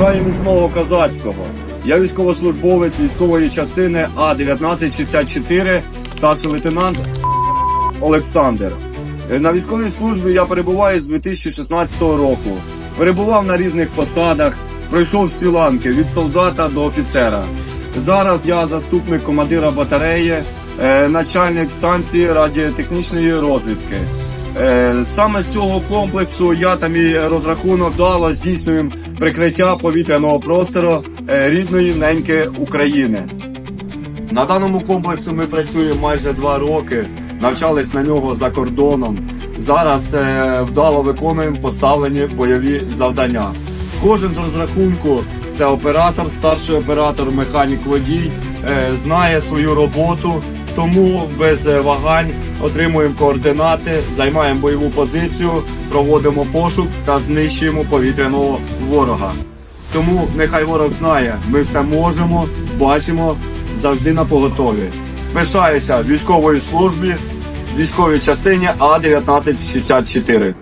Бажаю міцного козацького. Я військовослужбовець військової частини А-1964, старший лейтенант Олександр. Е, На військовій службі я перебуваю з 2016 року. Перебував на різних посадах, пройшов всі ланки від солдата до офіцера. Зараз я заступник командира батареї, е, начальник станції радіотехнічної розвідки. Е, Саме з цього комплексу я та мій розрахунок вдало здійснюємо прикриття повітряного простору е, рідної неньки України. На даному комплексу ми працюємо майже два роки, навчались на нього за кордоном. Зараз е, вдало виконуємо поставлені бойові завдання. Кожен з розрахунку це оператор, старший оператор, механік водій, е, знає свою роботу, тому без е, вагань отримуємо координати, займаємо бойову позицію, проводимо пошук та знищуємо повітряного ворога. Тому нехай ворог знає, ми все можемо, бачимо, завжди на поготові. Пишаюся військової службі, військовій частині А 1964